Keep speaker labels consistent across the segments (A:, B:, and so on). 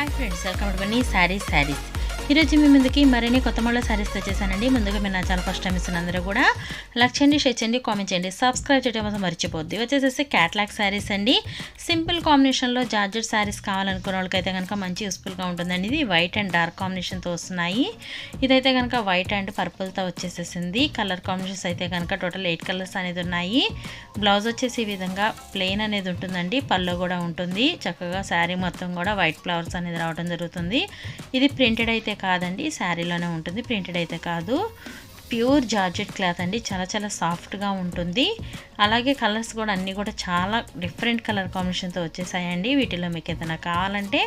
A: Hi friends welcome to Bunny saris saris ఈరోజు మీ ముందుకి మరిన్ని కొత్త మళ్ళీ సారీస్ తెచ్చేసానండి ముందుగా మీరు నా ఛానల్ ఫస్ట్ టైం ఇస్తున్న అందరూ కూడా లైక్ చేయండి షేర్ చేయండి కామెంట్ చేయండి. సబ్స్క్రైబ్ చేయడం మాత్రం మర్చిపోద్ది వచ్చేసేసి క్యాట్లాగ్ శారీస్ అండి. సింపుల్ కాంబినేషన్లో జార్జెట్ శారీస్ కావాలనుకున్న వాళ్ళకైతే కనుక మంచి యూస్ఫుల్గా ఉంటుందండి. ఇది వైట్ అండ్ డార్క్ కాంబినేషన్తో వస్తున్నాయి. ఇదైతే కనుక వైట్ అండ్ పర్పుల్తో వచ్చేసేసింది. కలర్ కాంబినేషన్స్ అయితే కనుక టోటల్ ఎయిట్ కలర్స్ అనేది ఉన్నాయి. బ్లౌజ్ వచ్చేసి ఈ విధంగా ప్లెయిన్ అనేది ఉంటుందండి. పళ్ళు కూడా ఉంటుంది. చక్కగా శారీ మొత్తం కూడా వైట్ ఫ్లవర్స్ అనేది రావడం జరుగుతుంది. ఇది ప్రింటెడ్ అయితే కాదండి శారీలోనే ఉంటుంది ప్రింటెడ్ అయితే కాదు. ప్యూర్ జార్జెట్ క్లాత్ అండి చాలా చాలా సాఫ్ట్గా ఉంటుంది. అలాగే కలర్స్ కూడా అన్నీ కూడా చాలా డిఫరెంట్ కలర్ కాంబినేషన్తో వచ్చేసాయండి. వీటిలో మీకు ఏదైనా కావాలంటే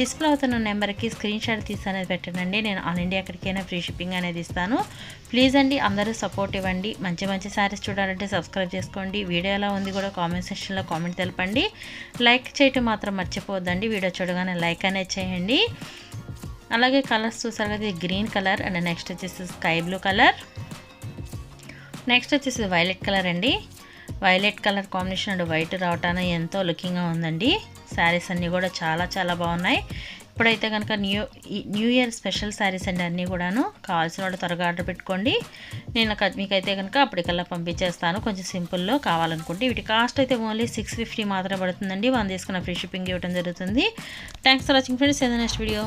A: డిస్ప్లే అవుతున్న నెంబర్కి స్క్రీన్ షాట్ తీసి అనేది పెట్టనండి నేను ఆల్ ఇండియా ఎక్కడికైనా ఫ్రీ షిప్పింగ్ అనేది ఇస్తాను. ప్లీజ్ అండి అందరూ సపోర్ట్ ఇవ్వండి. మంచి మంచి శారీస్ చూడాలంటే సబ్స్క్రైబ్ చేసుకోండి. వీడియో ఎలా ఉంది కూడా కామెంట్ సెక్షన్లో కామెంట్ తెలపండి. లైక్ చేయటం మాత్రం మర్చిపోవద్దండి. వీడియో చూడగానే లైక్ అనేది చేయండి. అలాగే కలర్స్ చూసారు కదా గ్రీన్ కలర్ అండ్ నెక్స్ట్ వచ్చేసి స్కై బ్లూ కలర్. నెక్స్ట్ వచ్చేసి వైలెట్ కలర్ అండి. Violet colour combination and white రావటాన ఎంతో లుకింగ్గా ఉందండి. శారీస్ అన్నీ కూడా చాలా చాలా బాగున్నాయి. ఇప్పుడైతే కనుక new new year special saris అండి అన్నీ కూడాను. కావాల్సిన వాళ్ళు త్వరగా ఆర్డర్ పెట్టుకోండి. నేను మీకైతే కనుక అప్పటికల్లా పంపించేస్తాను. కొంచెం సింపుల్లో కావాలనుకుంటే వీటి కాస్ట్ అయితే ఓన్లీ సిక్స్ ఫిఫ్టీ మాత్రమే పడుతుందండి. వన్ తీసుకున్న ఫ్రీ షిప్పింగ్ ఇవ్వడం జరుగుతుంది. Thanks for watching friends. Next video